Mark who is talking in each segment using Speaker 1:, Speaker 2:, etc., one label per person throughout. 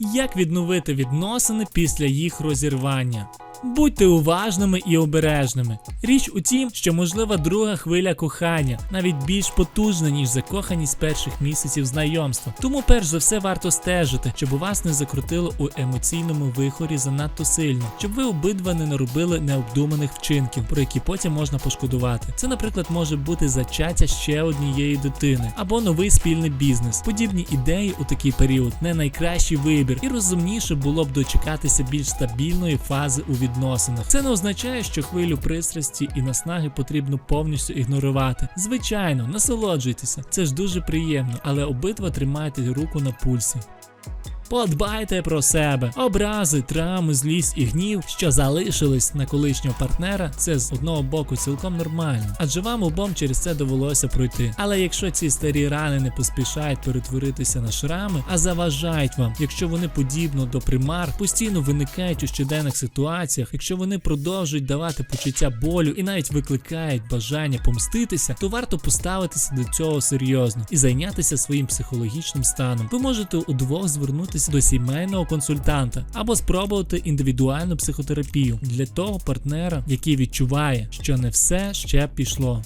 Speaker 1: Як відновити відносини після їх розірвання? Будьте уважними і обережними. Річ у тім, що можлива друга хвиля кохання, навіть більш потужна, ніж закоханість перших місяців знайомства. Тому перш за все варто стежити, щоб у вас не закрутило у емоційному вихорі занадто сильно, щоб ви обидва не наробили необдуманих вчинків, про які потім можна пошкодувати. Це, наприклад, може бути зачаття ще однієї дитини або новий спільний бізнес. Подібні ідеї у такий період не найкращий вибір, і розумніше було б дочекатися більш стабільної фази у відносинах. Це не означає, що хвилю пристрасті і наснаги потрібно повністю ігнорувати. Звичайно, насолоджуйтеся, це ж дуже приємно, але обидва тримайте руку на пульсі. Подбайте про себе. Образи, травми, злість і гнів, що залишились на колишнього партнера, це з одного боку цілком нормально, адже вам обом через це довелося пройти. Але якщо ці старі рани не поспішають перетворитися на шрами, а заважають вам, якщо вони подібно до примар постійно виникають у щоденних ситуаціях, якщо вони продовжують давати почуття болю і навіть викликають бажання помститися, то варто поставитися до цього серйозно і зайнятися своїм психологічним станом. Ви можете удвох звернутися до сімейного консультанта або спробувати індивідуальну психотерапію для того партнера, який відчуває, що не все ще пішло.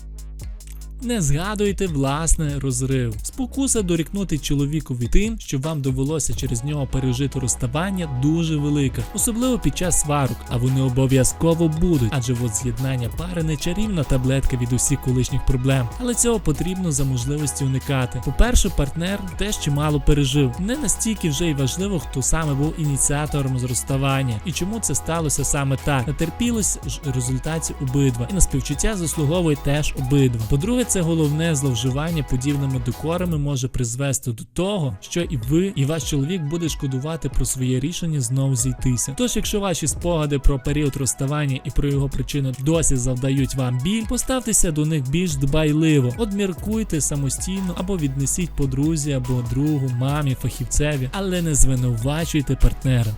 Speaker 1: Не згадуйте власне розрив. Спокуса дорікнути чоловікові тим, що вам довелося через нього пережити розставання, дуже велика, особливо під час сварок, а вони обов'язково будуть, адже воз'єднання пари не чарівна таблетка від усіх колишніх проблем, але цього потрібно за можливості уникати. По-перше, партнер теж чимало пережив. Не настільки вже й важливо, хто саме був ініціатором з розставання і чому це сталося саме так. Натерпілось ж результаті обидва, і на співчуття заслуговує теж обидва. По-друге, це головне зловживання подібними докорами може призвести до того, що і ви, і ваш чоловік буде шкодувати про своє рішення знову зійтися. Тож, якщо ваші спогади про період розставання і про його причину досі завдають вам біль, поставтеся до них більш дбайливо, одміркуйте самостійно або віднесіть подрузі або другу, мамі, фахівцеві, але не звинувачуйте партнера.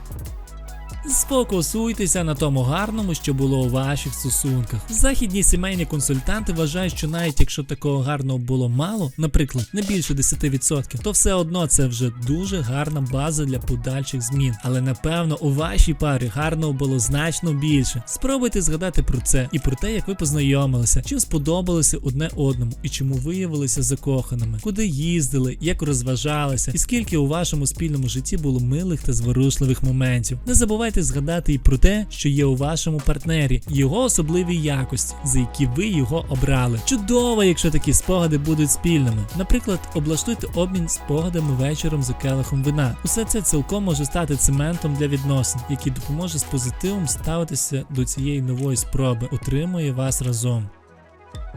Speaker 1: Сфокусуйтеся на тому гарному, що було у ваших стосунках. Західні сімейні консультанти вважають, що навіть якщо такого гарного було мало, наприклад, не більше 10%, то все одно це вже дуже гарна база для подальших змін. Але напевно у вашій парі гарного було значно більше. Спробуйте згадати про це і про те, як ви познайомилися, чим сподобалося одне одному і чому виявилися закоханими, куди їздили, як розважалися, і скільки у вашому спільному житті було милих та зворушливих моментів. Не забувайте згадати і про те, що є у вашому партнері, його особливі якості, за які ви його обрали. Чудово, якщо такі спогади будуть спільними. Наприклад, облаштуйте обмін спогадами вечором за келихом вина. Усе це цілком може стати цементом для відносин, який допоможе з позитивом ставитися до цієї нової спроби, утримує вас разом.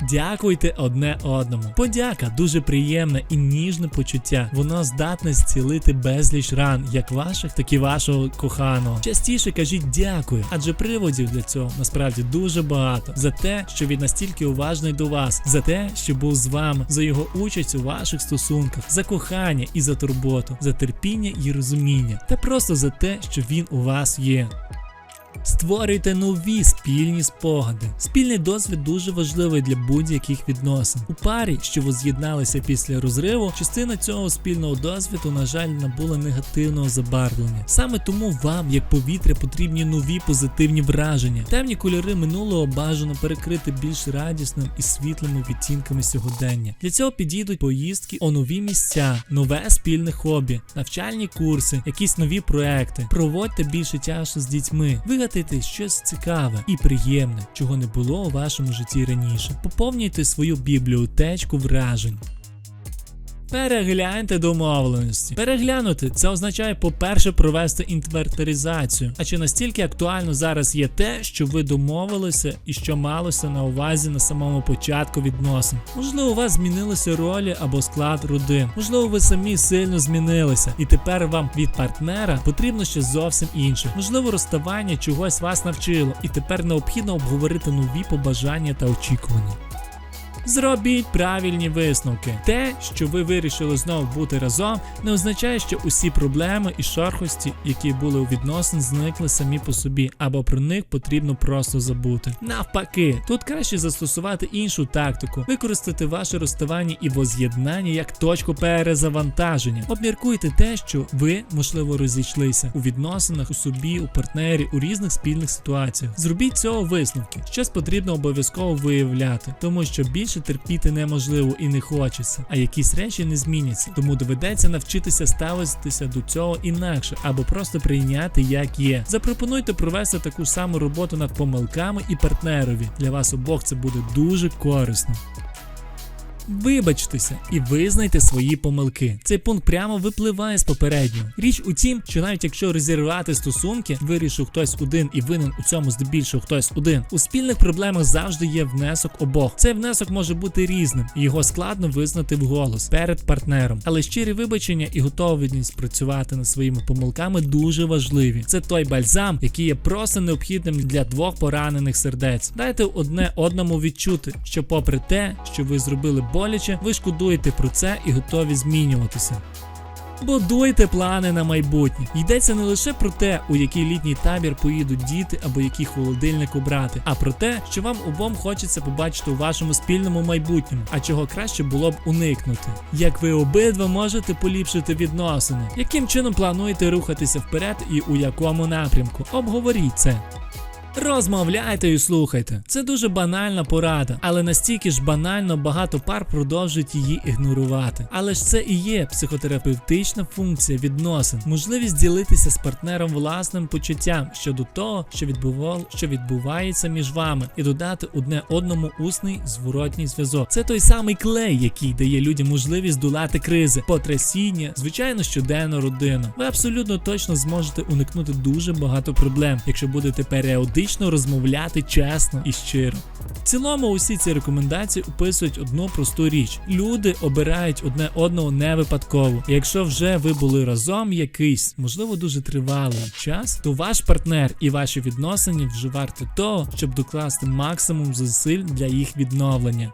Speaker 1: Дякуйте одне одному. Подяка дуже приємне і ніжне почуття. Воно здатне зцілити безліч ран, як ваших, так і вашого коханого. Частіше кажіть дякую, адже приводів для цього насправді дуже багато. За те, що він настільки уважний до вас, за те, що був з вами, за його участь у ваших стосунках, за кохання і за турботу, за терпіння і розуміння, та просто за те, що він у вас є. Створюйте нові спільні спогади. Спільний досвід дуже важливий для будь-яких відносин. У парі, що воз'єдналися після розриву, частина цього спільного досвіду, на жаль, набула негативного забарвлення. Саме тому вам, як повітря, потрібні нові позитивні враження. Темні кольори минулого бажано перекрити більш радісним і світлими відтінками сьогодення. Для цього підійдуть поїздки у нові місця, нове спільне хобі, навчальні курси, якісь нові проекти. Проводьте більше часу з дітьми. Вигадайте щось цікаве і приємне, чого не було у вашому житті раніше. Поповнюйте свою бібліотечку вражень. Перегляньте домовленості. Переглянути це означає, по-перше, провести інвентаризацію. А чи настільки актуально зараз є те, що ви домовилися і що малося на увазі на самому початку відносин? Можливо, у вас змінилися ролі або склад родин. Можливо, ви самі сильно змінилися, і тепер вам від партнера потрібно щось зовсім інше. Можливо, розставання чогось вас навчило, і тепер необхідно обговорити нові побажання та очікування. Зробіть правильні висновки. Те, що ви вирішили знову бути разом, не означає, що усі проблеми і шорхості, які були у відносин, зникли самі по собі, або про них потрібно просто забути. Навпаки, тут краще застосувати іншу тактику, використати ваше розставання і воз'єднання як точку перезавантаження. Обміркуйте те, що ви можливо розійшлися у відносинах, у собі, у партнері, у різних спільних ситуаціях. Зробіть цього висновки. Щось потрібно обов'язково виявляти, тому що більше терпіти неможливо і не хочеться, а якісь речі не зміняться. Тому доведеться навчитися ставитися до цього інакше або просто прийняти як є. Запропонуйте провести таку саму роботу над помилками і партнерові. Для вас обох це буде дуже корисно. Вибачтеся і визнайте свої помилки. Цей пункт прямо випливає з попереднього. Річ у тім, що навіть якщо розірвати стосунки, вирішив хтось один і винен у цьому здебільшого хтось один. У спільних проблемах завжди є внесок обох. Цей внесок може бути різним, і його складно визнати вголос перед партнером. Але щирі вибачення і готовність працювати над своїми помилками дуже важливі. Це той бальзам, який є просто необхідним для двох поранених сердець. Дайте одне одному відчути, що, попри те, що ви зробили боляче, ви шкодуєте про це і готові змінюватися. Будуйте плани на майбутнє. Йдеться не лише про те, у який літній табір поїдуть діти або який холодильник обрати, а про те, що вам обом хочеться побачити у вашому спільному майбутньому, а чого краще було б уникнути. Як ви обидва можете поліпшити відносини, яким чином плануєте рухатися вперед і у якому напрямку? Обговоріть це. Розмовляйте і слухайте. Це дуже банальна порада, але настільки ж банально багато пар продовжують її ігнорувати. Але ж це і є психотерапевтична функція відносин, можливість ділитися з партнером власним почуттям щодо того, що відбувало, що відбувається між вами, і додати одне одному усний зворотній зв'язок. Це той самий клей, який дає людям можливість долати кризи, потрясіння, звичайно, щоденну родину. Ви абсолютно точно зможете уникнути дуже багато проблем, якщо будете періодично розмовляти чесно і щиро. В цілому, усі ці рекомендації описують одну просту річ: люди обирають одне одного не випадково. Якщо вже ви були разом якийсь, можливо, дуже тривалий час, то ваш партнер і ваші відносини вже варті того, щоб докласти максимум зусиль для їх відновлення.